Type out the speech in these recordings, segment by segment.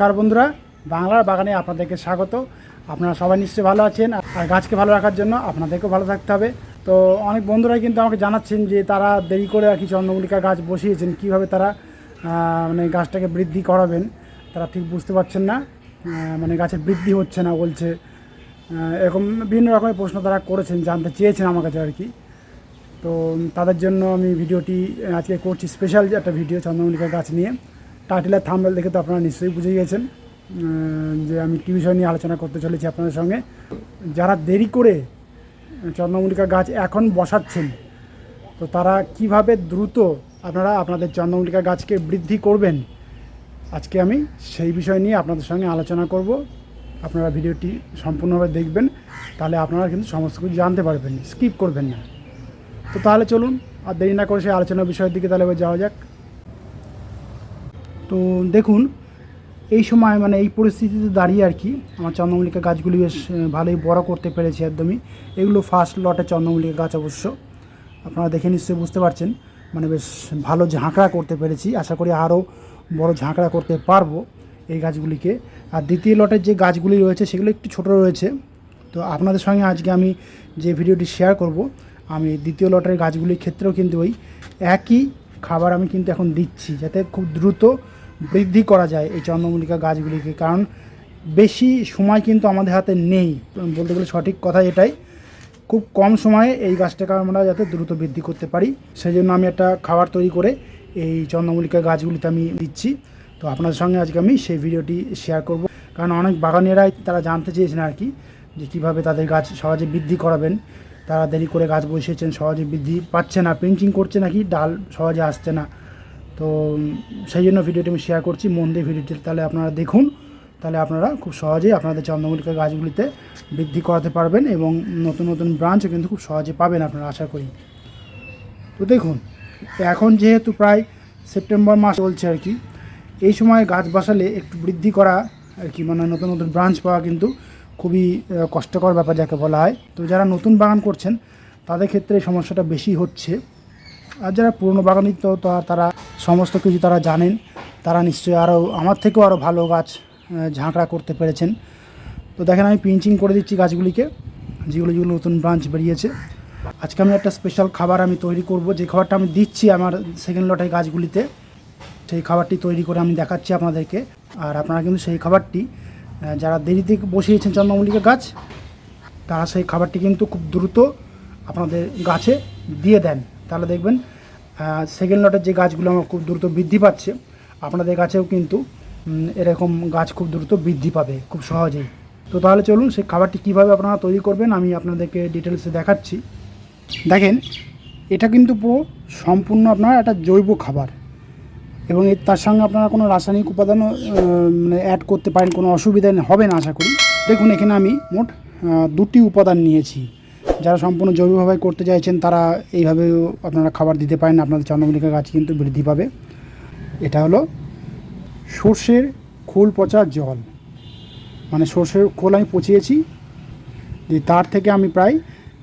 নমস্কার বন্ধুরা, বাংলার বাগানে আপনাদেরকে স্বাগত। আপনারা সবাই নিশ্চয়ই ভালো আছেন, আর গাছকে ভালো রাখার জন্য আপনাদেরকেও ভালো থাকতে হবে। তো অনেক বন্ধুরাই কিন্তু আমাকে জানাচ্ছেন যে তারা দেরি করে আর কি চন্দ্রমল্লিকা গাছ বসিয়েছেন, কীভাবে তারা মানে গাছটাকে বৃদ্ধি করাবেন, তারা ঠিক বুঝতে পারছেন না মানে গাছের বৃদ্ধি হচ্ছে না বলছে। এরকম বিভিন্ন রকমের প্রশ্ন তারা করেছেন, জানতে চেয়েছেন আমার কাছে আর কি। তো তাদের জন্য আমি ভিডিওটি আজকে করছি, স্পেশাল একটা ভিডিও চন্দ্রমল্লিকা গাছ নিয়ে। টাইটেলের থাম্বেল দেখে তো আপনারা নিশ্চয়ই বুঝে গেছেন যে আমি কী বিষয় নিয়ে আলোচনা করতে চলেছি আপনাদের সঙ্গে। যারা দেরি করে চন্দ্রমল্লিকা গাছ এখন বসাচ্ছেন, তো তারা কীভাবে দ্রুত আপনারা আপনাদের চন্দ্রমল্লিকা গাছকে বৃদ্ধি করবেন, আজকে আমি সেই বিষয় নিয়ে আপনাদের সঙ্গে আলোচনা করব। আপনারা ভিডিওটি সম্পূর্ণভাবে দেখবেন, তাহলে আপনারা কিন্তু সমস্ত কিছু জানতে পারবেন, স্কিপ করবেন না। তো তাহলে চলুন, আর দেরি না করে সেই আলোচনার বিষয়ের দিকে তাহলে যাওয়া যাক। তো দেখুন, এই সময় মানে এই পরিস্থিতিতে দাঁড়িয়ে আর কি আমার চন্দ্রমল্লিকা গাছগুলি বেশ ভালোই বড় করতে পেরেছি একদমই। এগুলো ফার্স্ট লটে চন্দ্রমল্লিকা গাছ অবশ্য। আপনারা দেখে নিশ্চয়ই বুঝতে পারছেন মানে বেশ ভালো ঝাঁকড়া করতে পেরেছি। আশা করি আরও বড় ঝাঁকড়া করতে পারব এই গাছগুলিকে। আর দ্বিতীয় লটের যে গাছগুলি রয়েছে, সেগুলো একটু ছোট রয়েছে। তো আপনাদের সঙ্গে আজকে আমি যে ভিডিওটি শেয়ার করব, আমি দ্বিতীয় লটের গাছগুলির ক্ষেত্রেও কিন্তু ওই একই খাবার আমি কিন্তু এখন দিচ্ছি, যাতে খুব দ্রুত বৃদ্ধি করা যায় এই চন্দ্রমল্লিকা গাছগুলিকে, কারণ বেশি সময় কিন্তু আমাদের হাতে নেই। বলতে গেলে সঠিক কথা এটাই। খুব কম সময়ে এই গাছটাকে আমরা যাতে দ্রুত বৃদ্ধি করতে পারি। সেই জন্য আমি একটা খাবার তৈরি করে এই চন্দ্রমল্লিকা গাছগুলিতে আমি দিচ্ছি। তো আপনাদের সঙ্গে আজকে আমি সেই ভিডিওটি শেয়ার করব। কারণ অনেক বাগানেরাই তারা জানতে চেয়েছেন আর কি, যে কীভাবে তাদের গাছ সহজে বৃদ্ধি করাবেন। তারা দেরি করে গাছ বসিয়েছেন, সহজে বৃদ্ধি পাচ্ছে না, পিঞ্চিং করছে নাকি, ডাল সহজে আসছে না। তো সেই জন্য ভিডিওটি আমি শেয়ার করছি। মন দিয়ে ভিডিওটি তাহলে আপনারা দেখুন। তাহলে আপনারা খুব সহজেই আপনাদের চন্দ্রমল্লিকা গাছগুলিতে বৃদ্ধি করাতে পারবেন এবং নতুন নতুন ব্রাঞ্চও কিন্তু খুব সহজে পাবেন আপনারা, আশা করি। তো দেখুন, এখন যেহেতু প্রায় সেপ্টেম্বর মাস চলছে আর কি, এই সময় গাছ বসালে একটু বৃদ্ধি করা আর কি মানে নতুন নতুন ব্রাঞ্চ পাওয়া কিন্তু খুবই কষ্টকর ব্যাপার যাকে বলা হয়। তো যারা নতুন বাগান করছেন, তাদের ক্ষেত্রে এই সমস্যাটা বেশি হচ্ছে। আর যারা পুরনো বাগানি তো তারা সমস্ত কিছু তারা জানেন। তারা নিশ্চয়ই আরও আমার থেকেও আরও ভালো গাছ ঝাঁকড়া করতে পেরেছেন। তো দেখেন, আমি পিঞ্চিং করে দিচ্ছি গাছগুলিকে, যেগুলো যেগুলো নতুন ব্রাঞ্চ বেরিয়েছে। আজকে আমি একটা স্পেশাল খাবার আমি তৈরি করব। যে খাবারটা আমি দিচ্ছি আমার সেকেন্ড লটের গাছগুলিতে, সেই খাবারটি তৈরি করে আমি দেখাচ্ছি আপনাদেরকে। আর আপনারা কিন্তু সেই খাবারটি যারা দেরিতে বসিয়েছেন চন্দ্রমল্লিকা গাছ, তারা সেই খাবারটি কিন্তু খুব দ্রুত আপনাদের গাছে দিয়ে দেন। তাহলে দেখবেন সেকেন্ড লটের যে গাছগুলো আমার খুব দ্রুত বৃদ্ধি পাচ্ছে, আপনাদের গাছেও কিন্তু এরকম গাছ খুব দ্রুত বৃদ্ধি পাবে খুব সহজেই। তো তাহলে চলুন সেই খাবারটি কীভাবে আপনারা তৈরি করবেন, আমি আপনাদেরকে ডিটেলসে দেখাচ্ছি। দেখেন, এটা কিন্তু পুরো সম্পূর্ণ আপনার একটা জৈব খাবার এবং এর তার সঙ্গে আপনারা কোনো রাসায়নিক উপাদানও মানে অ্যাড করতে পারেন, কোনো অসুবিধা হবে না, আশা করি। দেখুন, এখানে আমি মোট দুটি উপাদান নিয়েছি। যারা সম্পূর্ণ জৈবভাবে করতে চাইছেন, তারা এইভাবেও আপনারা খাবার দিতে পারেন। আপনাদের চন্দ্রমল্লিকা গাছ কিন্তু বৃদ্ধি পাবে। এটা হলো সর্ষের খোল পচা জল। মানে সর্ষের খোল আমি পচিয়েছি। যে তার থেকে আমি প্রায়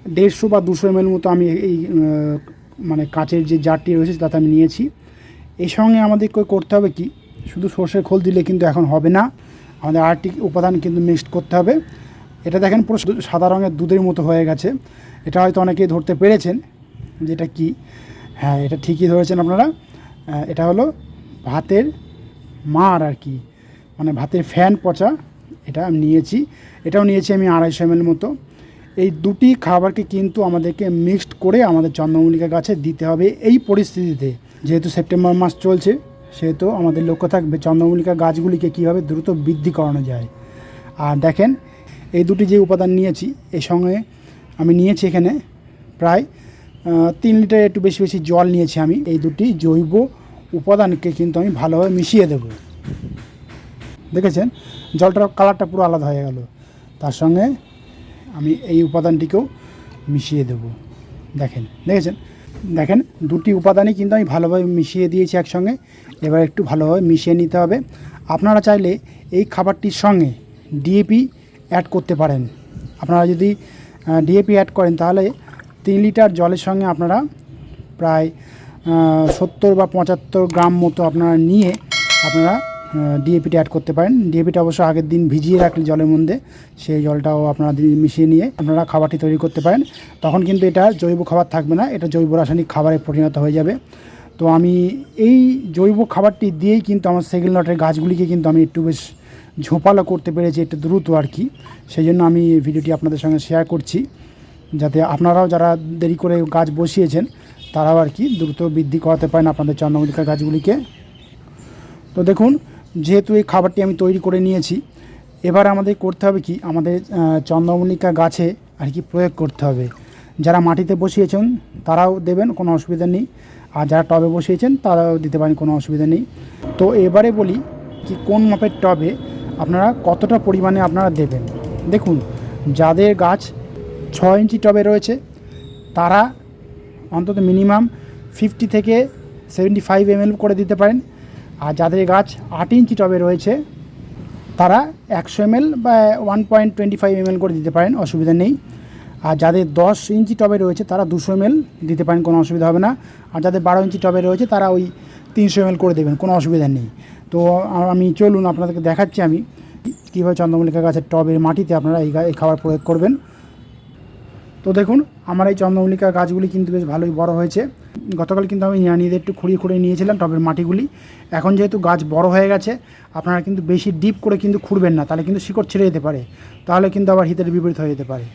দেড়শো বা দুশো এমএল মতো আমি এই মানে কাঁচের যে জারটি রয়েছে, তাতে আমি নিয়েছি। এই সঙ্গে আমাদেরকে করতে হবে কি? শুধু সর্ষের খোল দিলে কিন্তু এখন হবে না। আমাদের আরেকটি উপাদান কিন্তু মিক্সড করতে হবে। এটা দেখেন পুরো সাদা রঙের দুধের মতো হয়ে গেছে। এটা হয়তো অনেকেই ধরতে পেরেছেন যেটা কি। হ্যাঁ এটা ঠিকই ধরেছেন আপনারা। এটা হলো ভাতের মার আর কি। মানে ভাতের ফ্যান পচা, এটা আমি নিয়েছি। এটাও নিয়েছি আমি আড়াইশো এমএল মতো। এই দুটি খাবারকে কিন্তু আমাদেরকে মিক্সড করে আমাদের চন্দ্রমল্লিকা গাছে দিতে হবে এই পরিস্থিতিতে। যেহেতু সেপ্টেম্বর মাস চলছে, সেহেতু আমাদের লক্ষ্য থাকবে চন্দ্রমল্লিকা গাছগুলিকে কীভাবে দ্রুত বৃদ্ধি করানো যায়। আর দেখেন এই দুটি যে উপাদান নিয়েছি এই সঙ্গে আমি নিয়েছি এখানে প্রায় তিন লিটার একটু বেশি বেশি জল নিয়েছি আমি। এই দুটি জৈব উপাদানকে কিন্তু আমি ভালোভাবে মিশিয়ে দেবো। দেখেছেন? জলটার কালারটা পুরো আলাদা হয়ে গেল। তার সঙ্গে আমি এই উপাদানটিকেও মিশিয়ে দেব। দেখেন, দেখেছেন? দেখেন, দুটি উপাদানই কিন্তু আমি ভালোভাবে মিশিয়ে দিয়েছি একসঙ্গে। এবার একটু ভালোভাবে মিশিয়ে নিতে হবে। আপনারা চাইলে এই খাবারটির সঙ্গে ডিএপি অ্যাড করতে পারেন। আপনারা যদি ডিএপি অ্যাড করেন, তাহলে তিন লিটার জলের সঙ্গে আপনারা প্রায় সত্তর বা পঁচাত্তর গ্রাম মতো আপনারা নিয়ে আপনারা ডিএপিটা অ্যাড করতে পারেন। ডিএপিটা অবশ্য আগের দিন ভিজিয়ে রাখলে জলের মধ্যে, সেই জলটাও আপনারা মিশিয়ে নিয়ে আপনারা খাবারটি তৈরি করতে পারেন। তখন কিন্তু এটা জৈব খাবার থাকবে না, এটা জৈব রাসায়নিক খাবারে পরিণত হয়ে যাবে। তো আমি এই জৈব খাবারটি দিয়েই কিন্তু আমার সেকেন্ড নটের গাছগুলিকে কিন্তু আমি একটু বেশ ঝোপালো করতে পেরেছি একটু দ্রুত আর কি, সেই জন্য আমি ভিডিওটি আপনাদের সঙ্গে শেয়ার করছি, যাতে আপনারাও যারা দেরি করে গাছ বসিয়েছেন, তারাও আর কি দ্রুত বৃদ্ধি করাতে পারেন আপনাদের চন্দ্রমল্লিকা গাছগুলিকে। তো দেখুন, যেহেতু এই খাবারটি আমি তৈরি করে নিয়েছি, এবার আমাদের করতে হবে কি, আমাদের চন্দ্রমল্লিকা গাছে আর কি প্রয়োগ করতে হবে। যারা মাটিতে বসিয়েছেন, তারাও দেবেন, কোনো অসুবিধা নেই। আর যারা টবে বসিয়েছেন, তারাও দিতে পারেন, কোনো অসুবিধা নেই। তো এবারে বলি কি, কোন মাপের টবে আপনারা কতটা পরিমাণে আপনারা দেবেন? দেখুন, যাদের গাছ ছ ইঞ্চি টবে রয়েছে, তারা অন্তত মিনিমাম ফিফটি থেকে সেভেন্টি ফাইভ এমএল করে দিতে পারেন। আর যাদের গাছ আট ইঞ্চি টবে রয়েছে, তারা একশো এমএল বা one point twenty five ML করে দিতে পারেন, অসুবিধা নেই। আর যাদের দশ ইঞ্চি টবে রয়েছে, তারা দুশো এমএল দিতে পারেন, কোনো অসুবিধা হবে না। আর যাদের বারো ইঞ্চি টবে রয়েছে, তারা ওই তিনশো এমএল করে দেবেন, কোনো অসুবিধা নেই। তো আমি চলুন আপনাদেরকে দেখাচ্ছি আমি কীভাবে চন্দ্রমল্লিকা গাছের টবের মাটিতে আপনারা এই এই খাবার প্রয়োগ করবেন। তো দেখুন, আমার এই চন্দ্রমল্লিকা গাছগুলি কিন্তু বেশ ভালোই বড় হয়েছে। গতকাল কিন্তু আমি নিয়ে একটু খুঁড়িয়ে খুঁড়িয়ে নিয়েছিলাম টবের মাটিগুলি। এখন যেহেতু গাছ বড় হয়ে গেছে, আপনারা কিন্তু বেশি ডিপ করে কিন্তু খুঁড়বেন না, তাহলে কিন্তু শিকড় ছেড়ে যেতে পারে। তাহলে কিন্তু আবার হিতের বিপরীত হয়ে যেতে পারে।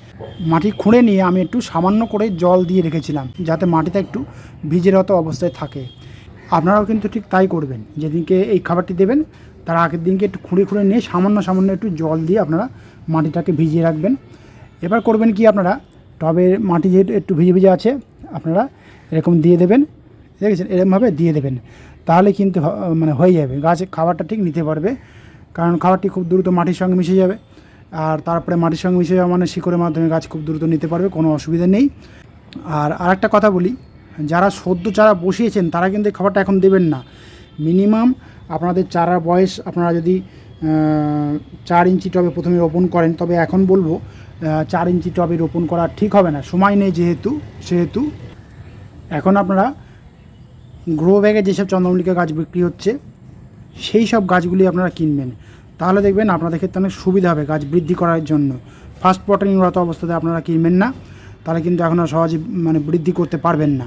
মাটি খুঁড়ে নিয়ে আমি একটু সামান্য করে জল দিয়ে রেখেছিলাম, যাতে মাটিতে একটু ভিজের মতো অবস্থায় থাকে। আপনারাও কিন্তু ঠিক তাই করবেন। যেদিনকে এই খাবারটি দেবেন, তার আগের দিনকে একটু খুঁড়ে খুঁড়ে নিয়ে সামান্য সামান্য একটু জল দিয়ে আপনারা মাটিটাকে ভিজিয়ে রাখবেন। এবার করবেন কি আপনারা? টবের মাটি যেহেতু একটু ভিজে ভিজে আছে, আপনারা এরকম দিয়ে দেবেন। দেখেছেন? এরকমভাবে দিয়ে দেবেন। তাহলে কিন্তু মানে হয়ে যাবে। গাছ খাবারটা ঠিক নিতে পারবে। কারণ খাবারটি খুব দ্রুত মাটির সঙ্গে মিশে যাবে। আর তারপরে মাটির সঙ্গে মিশে যাওয়া মানে শিকড়ের মাধ্যমে গাছ খুব দ্রুত নিতে পারবে, কোনো অসুবিধা নেই। আর আরেকটা কথা বলি যারা সদ্য চারা বসিয়েছেন, তারা কিন্তু এই খাবারটা এখন দেবেন না। মিনিমাম আপনাদের চারার বয়স আপনারা যদি চার ইঞ্চি টবে প্রথমে রোপণ করেন, তবে এখন বলব চার ইঞ্চি টবে রোপণ করা ঠিক হবে না। সময় নেই যেহেতু, সেহেতু এখন আপনারা গ্রো ব্যাগে যেসব চন্দ্রমল্লিকা গাছ বিক্রি হচ্ছে, সেই সব গাছগুলি আপনারা কিনবেন। তাহলে দেখবেন আপনাদের ক্ষেত্রে অনেক সুবিধা হবে গাছ বৃদ্ধি করার জন্য। ফার্স্ট পটানিংরত অবস্থাতে আপনারা কিনবেন না, তাহলে কিন্তু এখন আর সহজে মানে বৃদ্ধি করতে পারবেন না।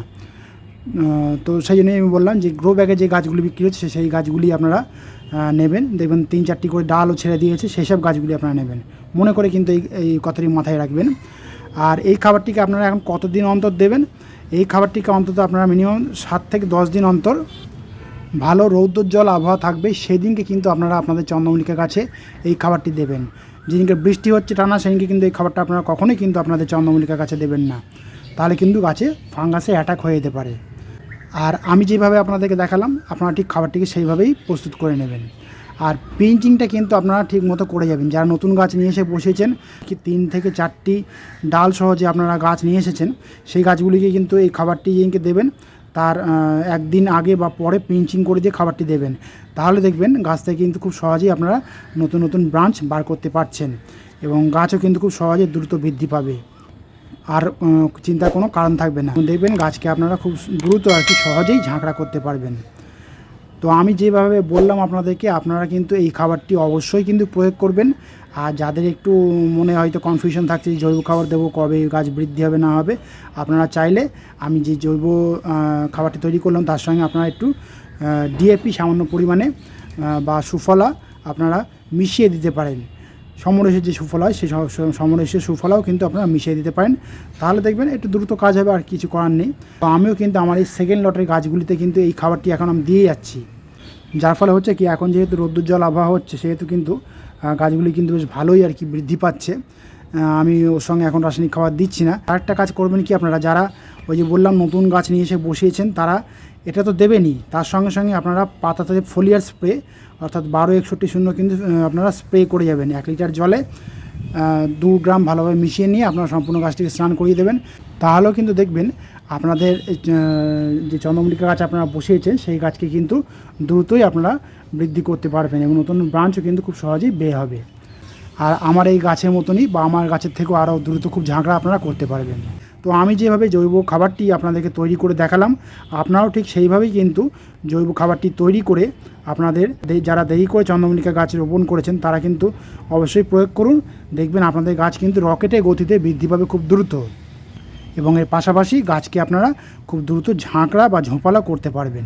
তো সেই জন্যই আমি বললাম যে গ্রো ব্যাগে যে গাছগুলি বিক্রি হচ্ছে সেই গাছগুলি আপনারা নেবেন। দেখবেন তিন চারটি করে ডালও ছেড়ে দিয়েছে, সেই সব গাছগুলি আপনারা নেবেন। মনে করে কিন্তু এই এই কথাটি মাথায় রাখবেন। আর এই খাবারটিকে আপনারা এখন কতদিন অন্তর দেবেন? এই খাবারটিকে অন্তত আপনারা মিনিমাম সাত থেকে দশ দিন অন্তর ভালো রৌদ্রোজ্জ্বল আবহাওয়া থাকবে, সেদিনকে কিন্তু আপনারা আপনাদের চন্দ্রমল্লিকা গাছে এই খাবারটি দেবেন। যেদিনকে বৃষ্টি হচ্ছে টানা, সেদিনকে কিন্তু এই খাবারটা আপনারা কখনোই কিন্তু আপনাদের চন্দ্রমল্লিকা গাছে দেবেন না। তাহলে কিন্তু গাছে ফাঙ্গাসে অ্যাটাক হয়ে যেতে পারে। আর আমি যেভাবে আপনাদেরকে দেখালাম, আপনারা ঠিক খাবারটিকে সেইভাবেই প্রস্তুত করে নেবেন। আর পিঞ্চিংটা কিন্তু আপনারা ঠিক মতো করে যাবেন। যারা নতুন গাছ নিয়ে এসে বসেছেন, কি তিন থেকে চারটি ডাল সহ যে আপনারা গাছ নিয়ে এসেছেন, সেই গাছগুলিকে কিন্তু এই খাবারটি যেদিনকে দেবেন। তার একদিন আগে বা পরে পিঞ্চিং করে দিয়ে খাবারটি দেবেন, তাহলে দেখবেন গাছ থেকে কিন্তু খুব সহজেই আপনারা নতুন নতুন ব্রাঞ্চ বার করতে পারছেন এবং গাছও কিন্তু খুব সহজে দ্রুত বৃদ্ধি পাবে। আর চিন্তার কোনো কারণ থাকবে না। দেখবেন গাছকে আপনারা খুব দ্রুত আর কি সহজেই ঝাঁকড়া করতে পারবেন। তো আমি যেভাবে বললাম আপনাদেরকে, আপনারা কিন্তু এই খাবারটি অবশ্যই কিন্তু প্রয়োগ করবেন। আর যাদের একটু মনে হয়তো কনফিউশন থাকছে যে জৈব খাবার দেবো কবে গাছ বৃদ্ধি হবে, না হবে, আপনারা চাইলে আমি যে জৈব খাবারটি তৈরি করলাম তার সঙ্গে আপনারা একটু ডিএপি সামান্য পরিমাণে বা সুফলা আপনারা মিশিয়ে দিতে পারেন। সমরেশের যে সুফল হয়, সেই সমরেশের সুফলাও কিন্তু আপনারা মিশিয়ে দিতে পারেন। তাহলে দেখবেন একটু দ্রুত কাজ হবে, আর কিছু করার নেই। তো আমিও কিন্তু আমার এই সেকেন্ড লটের গাছগুলিতে কিন্তু এই খাবারটি এখন আমি দিয়ে যাচ্ছি। যার ফলে হচ্ছে কি, এখন যেহেতু রোদ্দুর জল আবহাওয়া হচ্ছে, সেহেতু কিন্তু গাছগুলি কিন্তু বেশ ভালোই আর কি বৃদ্ধি পাচ্ছে। আমি ওর সঙ্গে এখন রাসায়নিক খাবার দিচ্ছি না। আরেকটা কাজ করবেন কি আপনারা, যারা ওই যে বললাম নতুন গাছ নিয়ে এসে বসিয়েছেন, তারা এটা তো দেবেনই। তার সঙ্গে সঙ্গে আপনারা পাতাতে ফোলিয়ার স্প্রে অর্থাৎ বারো একষট্টি শূন্য কিন্তু আপনারা স্প্রে করে যাবেন। এক লিটার জলে দু গ্রাম ভালোভাবে মিশিয়ে নিয়ে আপনারা সম্পূর্ণ গাছটিকে স্নান করিয়ে দেবেন। তাহলেও কিন্তু দেখবেন আপনাদের যে চন্দ্রমল্লিকা গাছ আপনারা বসিয়েছেন, সেই গাছকে কিন্তু দ্রুতই আপনারা বৃদ্ধি করতে পারবেন এবং নতুন ব্রাঞ্চও কিন্তু খুব সহজেই বের হবে। আর আমার এই গাছের মতনই বা আমার গাছের থেকেও আরও দ্রুত খুব ঝাঁকড়া আপনারা করতে পারবেন। তো আমি যেভাবে জৈব খাবারটি আপনাদেরকে তৈরি করে দেখালাম, আপনারাও ঠিক সেইভাবেই কিন্তু জৈব খাবারটি তৈরি করে আপনাদের যারা দেরি করে চন্দ্রমল্লিকা গাছ রোপণ করেছেন, তারা কিন্তু অবশ্যই প্রয়োগ করুন। দেখবেন আপনাদের গাছ কিন্তু রকেটে গতিতে বৃদ্ধি পাবে খুব দ্রুত এবং এর পাশাপাশি গাছকে আপনারা খুব দ্রুত ঝাঁকড়া বা ঝোঁপালা করতে পারবেন।